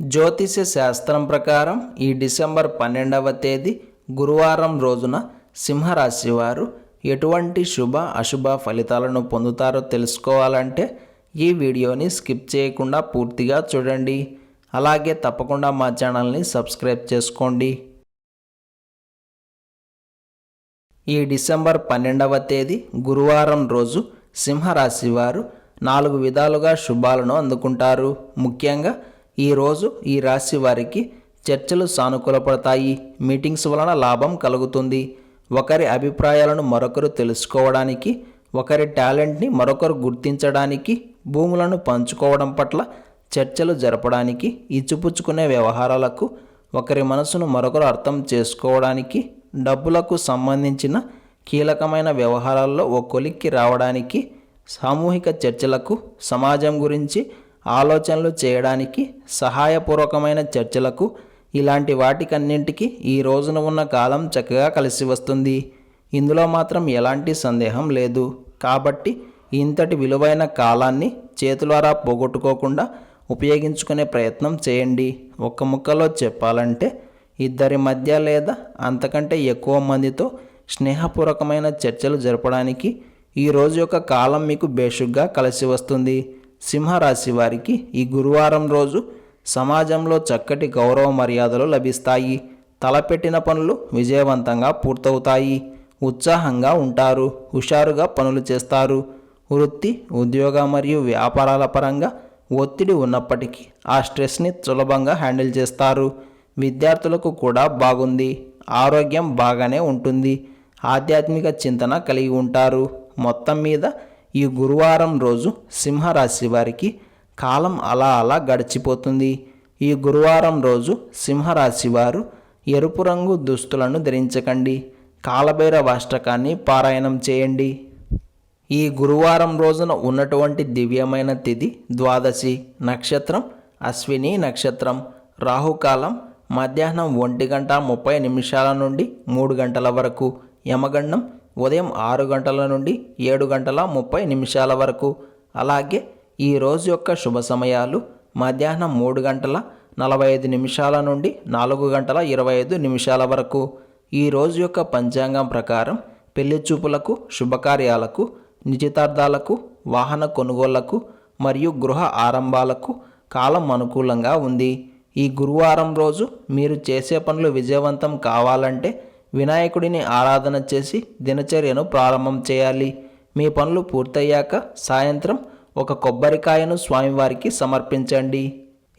జ్యోతిష శాస్త్రం ప్రకారం ఈ డిసెంబర్ పన్నెండవ తేదీ గురువారం రోజున సింహరాశి వారు ఎటువంటి శుభ అశుభ ఫలితాలను పొందుతారో తెలుసుకోవాలంటే ఈ వీడియోని స్కిప్ చేయకుండా పూర్తిగా చూడండి. అలాగే తప్పకుండా మా ఛానల్ని సబ్స్క్రైబ్ చేసుకోండి. ఈ డిసెంబర్ పన్నెండవ తేదీ గురువారం రోజు సింహరాశి వారు నాలుగు విధాలుగా శుభాలను అందుకుంటారు. ముఖ్యంగా ఈరోజు ఈ రాశి వారికి చర్చలు సానుకూలపడతాయి. మీటింగ్స్ వలన లాభం కలుగుతుంది. ఒకరి అభిప్రాయాలను మరొకరు తెలుసుకోవడానికి ఒకరి టాలెంట్ని మరొకరు గుర్తించడానికి భూములను పంచుకోవడం పట్ల చర్చలు జరపడానికి ఇచ్చిపుచ్చుకునే వ్యవహారాలకు ఒకరి మనసును మరొకరు అర్థం చేసుకోవడానికి డబ్బులకు సంబంధించిన కీలకమైన వ్యవహారాల్లో ఓ కొలిక్కి రావడానికి సామూహిక చర్చలకు సమాజం గురించి ఆలోచనలు చేయడానికి సహాయపూర్వకమైన చర్చలకు ఇలాంటి వాటికన్నింటికి ఈ రోజున ఉన్న కాలం చక్కగా కలిసి వస్తుంది. ఇందులో మాత్రం ఎలాంటి సందేహం లేదు. కాబట్టి ఇంతటి విలువైన కాలాన్ని చేతులారా పోగొట్టుకోకుండా ఉపయోగించుకునే ప్రయత్నం చేయండి. ఒక్క ముక్కలో చెప్పాలంటే ఇద్దరి మధ్య లేదా అంతకంటే ఎక్కువ మందితో స్నేహపూర్వకమైన చర్చలు జరపడానికి ఈ రోజు యొక్క కాలం మీకు బేషుగ్గా కలిసి వస్తుంది. సింహరాశి వారికి ఈ గురువారం రోజు సమాజంలో చక్కటి గౌరవ మర్యాదలు లభిస్తాయి. తలపెట్టిన పనులు విజయవంతంగా పూర్తవుతాయి. ఉత్సాహంగా ఉంటారు. హుషారుగా పనులు చేస్తారు. వృత్తి ఉద్యోగ మరియు వ్యాపారాల పరంగా ఒత్తిడి ఉన్నప్పటికీ ఆ స్ట్రెస్ని సులభంగా హ్యాండిల్ చేస్తారు. విద్యార్థులకు కూడా బాగుంది. ఆరోగ్యం బాగానే ఉంటుంది. ఆధ్యాత్మిక చింతన కలిగి ఉంటారు. మొత్తం మీద ఈ గురువారం రోజు సింహరాశి వారికి కాలం అలా అలా గడిచిపోతుంది. ఈ గురువారం రోజు సింహరాశి వారు ఎరుపు రంగు దుస్తులను ధరించకండి. కాలభైరవ అష్టకాన్ని పారాయణం చేయండి. ఈ గురువారం రోజున ఉన్నటువంటి దివ్యమైన తిథి ద్వాదశి నక్షత్రం అశ్విని నక్షత్రం రాహుకాలం మధ్యాహ్నం ఒంటి గంట ముప్పై నిమిషాల నుండి మూడు గంటల వరకు యమగండం ఉదయం ఆరు గంటల నుండి ఏడు గంటల ముప్పై నిమిషాల వరకు. అలాగే ఈ రోజు యొక్క శుభ సమయాలు మధ్యాహ్నం మూడు గంటల నలభై ఐదు నిమిషాల నుండి నాలుగు గంటల ఇరవై ఐదు నిమిషాల వరకు. ఈ రోజు యొక్క పంచాంగం ప్రకారం పెళ్ళి చూపులకు శుభకార్యాలకు నిశ్చితార్థాలకు వాహన కొనుగోళ్ళకు మరియు గృహ ఆరంభాలకు కాలం అనుకూలంగా ఉంది. ఈ గురువారం రోజు మీరు చేసే పనులు విజయవంతం కావాలంటే వినాయకుడిని ఆరాధన చేసి దినచర్యను ప్రారంభం చేయాలి. మీ పనులు పూర్తయ్యాక సాయంత్రం ఒక కొబ్బరికాయను స్వామివారికి సమర్పించండి.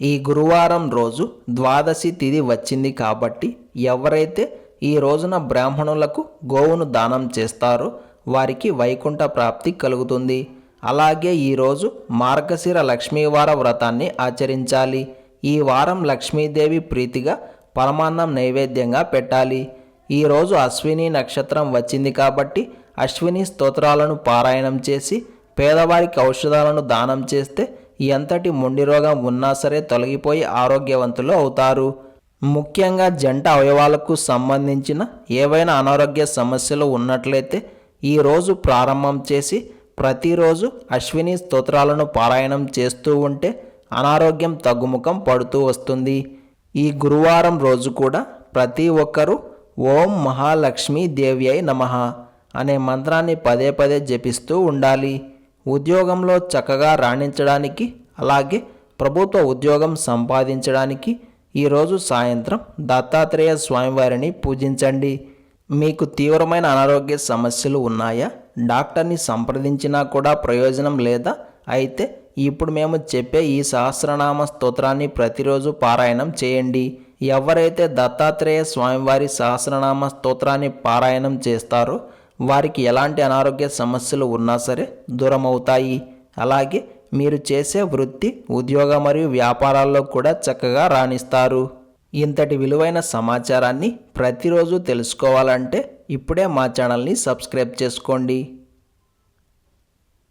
ఈ గురువారం రోజు ద్వాదశి తిథి వచ్చింది కాబట్టి ఎవరైతే ఈ రోజున బ్రాహ్మణులకు గోవును దానం చేస్తారో వారికి వైకుంఠ ప్రాప్తి కలుగుతుంది. అలాగే ఈరోజు మార్గశిర లక్ష్మీవార వ్రతాన్ని ఆచరించాలి. ఈ వారం లక్ష్మీదేవి ప్రీతిగా పరమాన్నం నైవేద్యంగా పెట్టాలి. ఈరోజు అశ్విని నక్షత్రం వచ్చింది కాబట్టి అశ్విని స్తోత్రాలను పారాయణం చేసి పేదవారికి ఔషధాలను దానం చేస్తే ఎంతటి మొండి రోగం ఉన్నా సరే తొలగిపోయి ఆరోగ్యవంతులు అవుతారు. ముఖ్యంగా జంట అవయవాలకు సంబంధించిన ఏవైనా అనారోగ్య సమస్యలు ఉన్నట్లయితే ఈరోజు ప్రారంభం చేసి ప్రతిరోజు అశ్విని స్తోత్రాలను పారాయణం చేస్తూ ఉంటే అనారోగ్యం తగ్గుముఖం పడుతూ వస్తుంది. ఈ గురువారం రోజు కూడా ప్రతి ఒక్కరూ ఓం మహాలక్ష్మి దేవి నమ అనే మంత్రాన్ని పదే పదే జపిస్తూ ఉండాలి. ఉద్యోగంలో చక్కగా రాణించడానికి అలాగే ప్రభుత్వ ఉద్యోగం సంపాదించడానికి ఈరోజు సాయంత్రం దత్తాత్రేయ స్వామివారిని పూజించండి. మీకు తీవ్రమైన అనారోగ్య సమస్యలు ఉన్నాయా? డాక్టర్ని సంప్రదించినా కూడా ప్రయోజనం లేదా? అయితే ఇప్పుడు మేము చెప్పే ఈ సహస్రనామ స్తోత్రాన్ని ప్రతిరోజు పారాయణం చేయండి. ఎవరైతే దత్తాత్రేయ స్వామివారి సహస్రనామ స్తోత్రాన్ని పారాయణం చేస్తారో వారికి ఎలాంటి అనారోగ్య సమస్యలు ఉన్నా సరే దూరం అవుతాయి అలాగే మీరు చేసే వృత్తి ఉద్యోగ మరియు వ్యాపారాల్లో కూడా చక్కగా రాణిస్తారు. ఇంతటి విలువైన సమాచారాన్ని ప్రతిరోజు తెలుసుకోవాలంటే ఇప్పుడే మా ఛానల్ని సబ్స్క్రైబ్ చేసుకోండి.